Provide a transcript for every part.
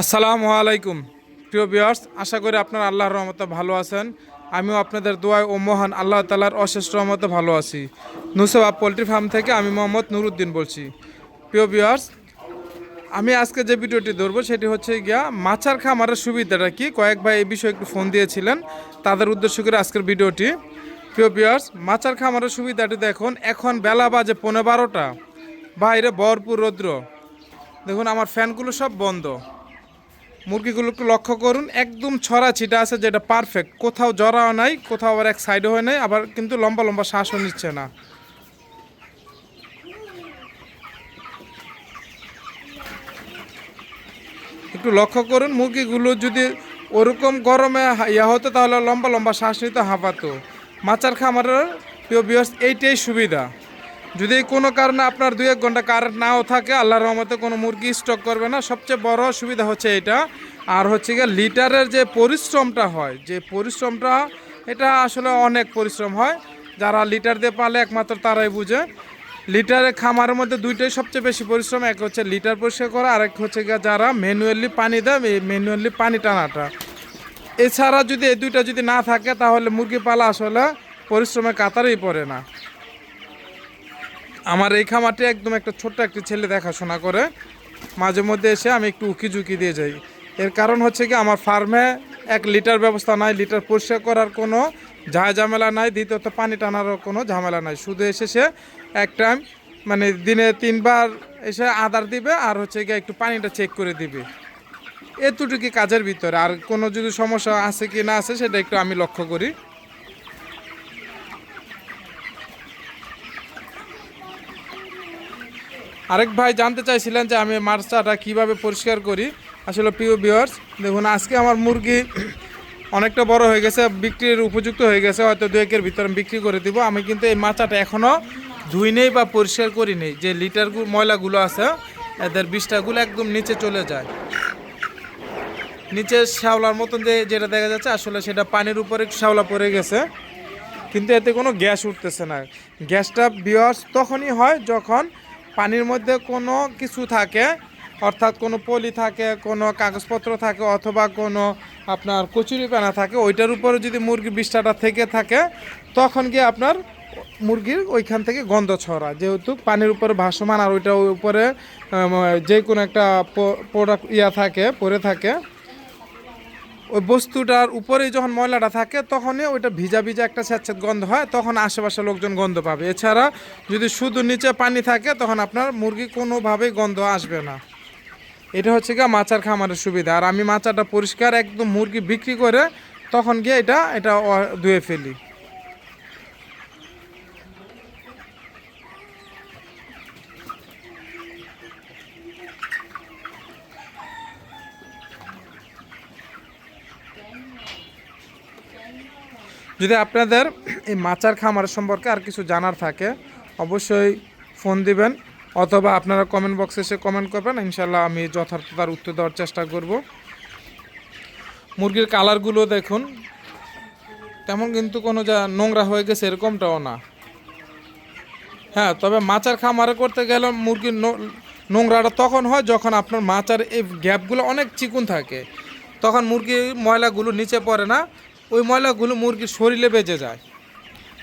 আসসালামু আলাইকুম। প্রিয় বিয়ার্স আশা করি আপনার আল্লাহর রহমতে ভালো আছেন। আমিও আপনাদের দোয়ায় ও মহান আল্লাহ তালার অশেষ রহমতে ভালো আছি। নুসেবা পোলট্রি ফার্ম থেকে আমি মোহাম্মদ নুরুদ্দিন বলছি। প্রিয় বিয়ার্স আমি আজকে যে ভিডিওটি ধরবো সেটি হচ্ছে গিয়া মাছার খামারের সুবিধাটা কি? কয়েক ভাই এই বিষয়ে একটু ফোন দিয়েছিলেন। তাদের উদ্দেশ্য করে আজকের ভিডিওটি। প্রিয় বিয়ার্স মাছার খামারের সুবিধাটি দেখুন। এখন বেলা বাজে পনেরো বারোটা। বাইরে ভরপুর রৌদ্র। দেখুন, আমার ফ্যানগুলো সব বন্ধ। মুরগিগুলোকে লক্ষ্য করুন, একদম ছড়া ছিটা আছে যেটা পারফেক্ট কোথাও জড়াও নাই, কোথাও আবার এক সাইডে হয় নাই, আবার কিন্তু লম্বা লম্বা শ্বাসও নিচ্ছে না। একটু লক্ষ্য করুন, মুরগিগুলো যদি ওরকম গরমে ইয়া হতো, তাহলে লম্বা লম্বা শ্বাস নিতে, হাঁপাতো। মাচার খামারের প্রিয় বিয়স এইটাই সুবিধা। যদি কোনো কারণে আপনার দুই এক ঘণ্টা কারেন্ট নাও থাকে, আল্লাহর রহমতে কোনো মুরগি স্টক করবে না। সবচেয়ে বড় সুবিধা হচ্ছে এটা। আর হচ্ছে গিয়ে লিটারের যে পরিশ্রমটা হয়, যে পরিশ্রমটা, এটা আসলে অনেক পরিশ্রম হয়। যারা লিটার দিয়ে পালে একমাত্র তারাই বুঝে। লিটারের খামারের মধ্যে দুইটাই সবচেয়ে বেশি পরিশ্রম, এক হচ্ছে লিটার পরিষ্কার করা আর এক হচ্ছে গিয়ে যারা ম্যানুয়ালি পানি দেয়, এই ম্যানুয়ালি পানি টানাটা। এছাড়া যদি এই দুইটা যদি না থাকে, তাহলে মুরগি পালা আসলে পরিশ্রমের কাতারেই পড়ে না। আমার এই খামারটি একদম একটা ছোট্ট একটি ছেলে দেখাশোনা করে। মাঝে মধ্যে এসে আমি একটু উকি ঝুঁকি দিয়ে যাই। এর কারণ হচ্ছে কি, আমার ফার্মে এক লিটার ব্যবস্থা নাই, লিটার পরিষ্কার করার কোনো ঝা ঝামেলা নাই, দ্বিতীয়ত পানি টানারও কোনো ঝামেলা নাই। শুধু এসে সে এক টাইম মানে দিনে তিনবার এসে আদার দিবে আর হচ্ছে গিয়ে একটু পানিটা চেক করে দিবে। এতটুকু কাজের ভিতরে। আর কোনো যদি সমস্যা আছে কি না আছে, সেটা একটু আমি লক্ষ্য করি। আরেক ভাই জানতে চাইছিলেন যে আমি মাছটা কীভাবে পরিষ্কার করি। আসলে প্রিয় বিয়ার্স দেখুন, আজকে আমার মুরগি অনেকটা বড় হয়ে গেছে, বিক্রির উপযুক্ত হয়ে গেছে, হয়তো দু একের ভিতরে বিক্রি করে দিব। আমি কিন্তু এই মাচাটা এখনও ধুই নেই বা পরিষ্কার করি নেই যে লিটার ময়লাগুলো আছে, এদের বিষটাগুলো একদম নিচে চলে যায়। নিচে শ্যাওলার মতন যে যেটা দেখা যাচ্ছে, আসলে সেটা পানির উপরে শ্যাওলা পড়ে গেছে। কিন্তু এতে কোনো গ্যাস উঠতেছে না। গ্যাসটা বিয়ার্স তখনই হয় যখন পানির মধ্যে কোনো কিছু থাকে, অর্থাৎ কোনো পলি থাকে, কোনো কাগজপত্র থাকে অথবা কোনো আপনার কচুরি পানা থাকে, ওইটার উপরে যদি মুরগির বিষ্ঠাটা থেকে থাকে, তখন গিয়ে আপনার মুরগির ওইখান থেকে গন্ধ ছড়া যেহেতু পানির উপরে ভাসমান আর ওইটা উপরে যে কোনো একটা প্রোডাক্ট ইয়া থাকে, পরে থাকে ওই বস্তুটার উপরে যখন ময়লাটা থাকে, তখনই ওইটা ভিজা ভিজা একটা স্যাঁতস্যাঁত গন্ধ হয়, তখন আশেপাশে লোকজন গন্ধ পাবে। এছাড়া যদি শুধু নিচে পানি থাকে, তখন আপনার মুরগি কোনোভাবেই গন্ধ আসবে না। এটা হচ্ছে গিয়ে মাচার খামারের সুবিধা। আর আমি মাচাটা পরিষ্কার একদম মুরগি বিক্রি করে তখন গিয়ে এটা এটা ধুয়ে ফেলি। যদি আপনাদের এই মাচার খামার সম্পর্কে আর কিছু জানার থাকে, অবশ্যই ফোন দিবেন অথবা আপনারা কমেন্ট বক্সে এসে কমেন্ট করবেন। ইনশাল্লাহ আমি যথার্থ তার উত্তর দেওয়ার চেষ্টা করব। মুরগির কালারগুলো দেখুন। তেমন কিন্তু কোনো যা নোংরা হয়ে গেছে এরকমটাও না। হ্যাঁ তবে মাচার খামারে করতে গেলে মুরগির নোংরাটা তখন হয় যখন আপনার মাচার এই গ্যাপগুলো অনেক চিকুন থাকে। তখন মুরগির ময়লাগুলো নিচে পড়ে না। ওই ময়লাগুলো মুরগির শরীরে বেজে যায়।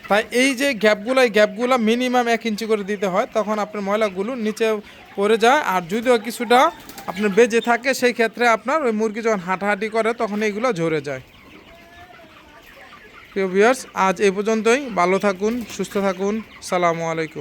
তাই এই যে গ্যাপগুলো, এই গ্যাপগুলো মিনিমাম এক ইঞ্চি করে দিতে হয়, তখন আপনার ময়লাগুলো নিচে পড়ে যায়। আর যদিও কিছুটা আপনার বেজে থাকে, সেই ক্ষেত্রে আপনার ওই মুরগি যখন হাঁটাহাঁটি করে, তখন এইগুলো ঝরে যায়। প্রিয় ভিউয়ার্স আজ এই পর্যন্তই। ভালো থাকুন, সুস্থ থাকুন। সালামু আলাইকুম।